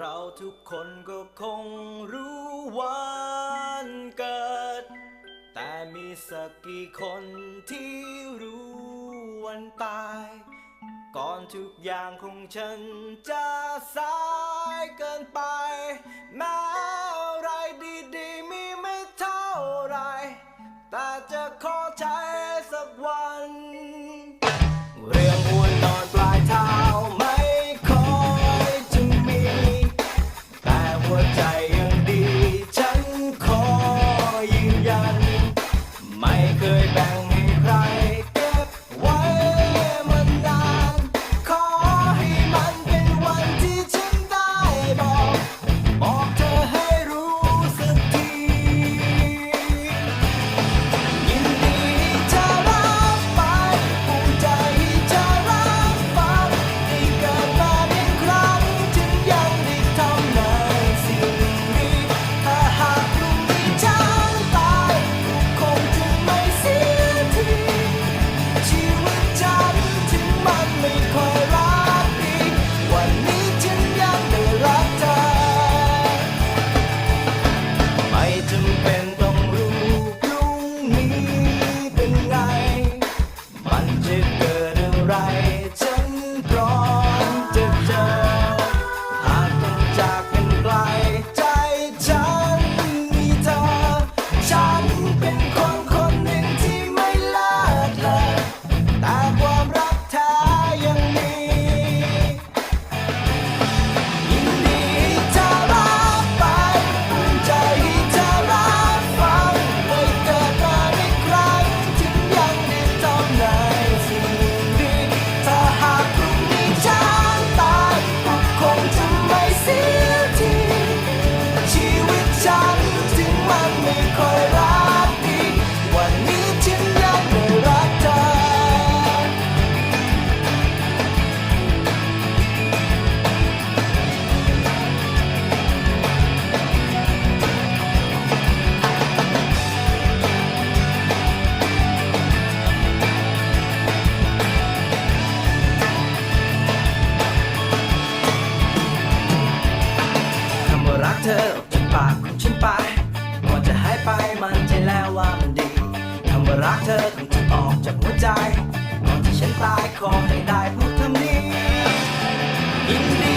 เราทุกคนก็คงรู้วันเกิด แต่มีสักกี่คนที่รู้วันตาย ก่อนทุกอย่างของฉันจะสายเกินไป แม้อะไรดีๆ มีไม่เท่าไร แต่จะขอ I เธอจากปากของฉันไปก่อนจะหายไปมันใจแล้วว่ามันดีคำว่ารักเธอต้งจะออกจากหัวใจก่อนที่ฉันตายขอให้ได้พูดคำนี้ยินดี